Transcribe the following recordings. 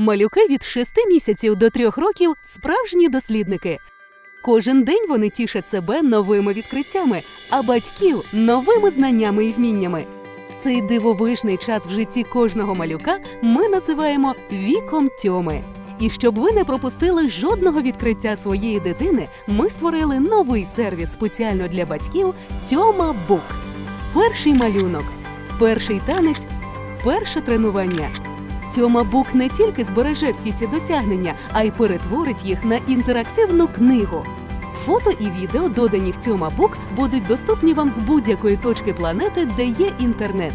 Малюки від 6 місяців до 3 років справжні дослідники. Кожен день вони тішать себе новими відкриттями, а батьків новими знаннями і вміннями. Цей дивовижний час в житті кожного малюка ми називаємо віком тьоми. І щоб ви не пропустили жодного відкриття своєї дитини, ми створили новий сервіс спеціально для батьків Тьома Бук. Перший малюнок, перший танець, перше тренування. Тьома Бук не тільки збереже всі ці досягнення, а й перетворить їх на інтерактивну книгу. Фото і відео, додані в Тьома Бук, будуть доступні вам з будь-якої точки планети, де є інтернет.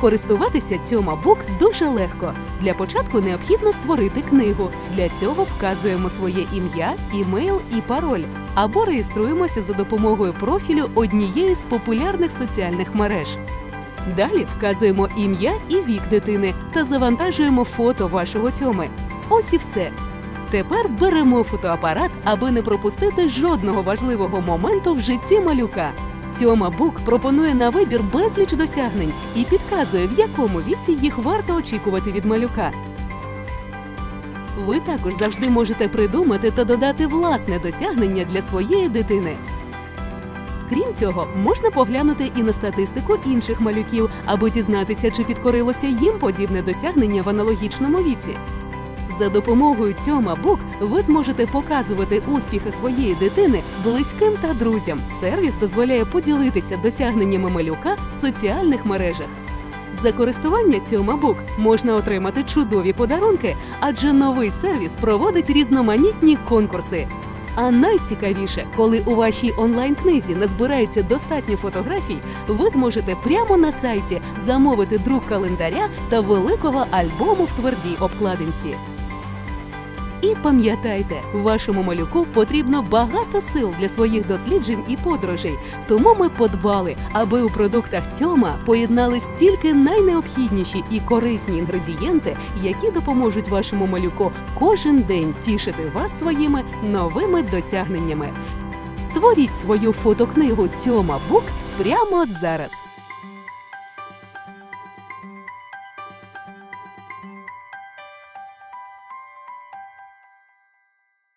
Користуватися Тьома Бук дуже легко. Для початку необхідно створити книгу. Для цього вказуємо своє ім'я, імейл і пароль або реєструємося за допомогою профілю однієї з популярних соціальних мереж. Далі вказуємо ім'я і вік дитини та завантажуємо фото вашого тьоми. Ось і все. Тепер беремо фотоапарат, аби не пропустити жодного важливого моменту в житті малюка. Тьома Бук пропонує на вибір безліч досягнень і підказує, в якому віці їх варто очікувати від малюка. Ви також завжди можете придумати та додати власне досягнення для своєї дитини. Крім цього, можна поглянути і на статистику інших малюків, аби дізнатися, чи підкорилося їм подібне досягнення в аналогічному віці. За допомогою Тьома Бук ви зможете показувати успіхи своєї дитини близьким та друзям. Сервіс дозволяє поділитися досягненнями малюка в соціальних мережах. За користування Тьома Бук можна отримати чудові подарунки, адже новий сервіс проводить різноманітні конкурси. А найцікавіше, коли у вашій онлайн-книзі назбирається достатньо фотографій, ви зможете прямо на сайті замовити друк календаря та великого альбому в твердій обкладинці. І пам'ятайте, вашому малюку потрібно багато сил для своїх досліджень і подорожей. Тому ми подбали, аби у продуктах Тьома поєднались тільки найнеобхідніші і корисні інгредієнти, які допоможуть вашому малюку кожен день тішити вас своїми новими досягненнями. Створіть свою фотокнигу Тьома Бук прямо зараз.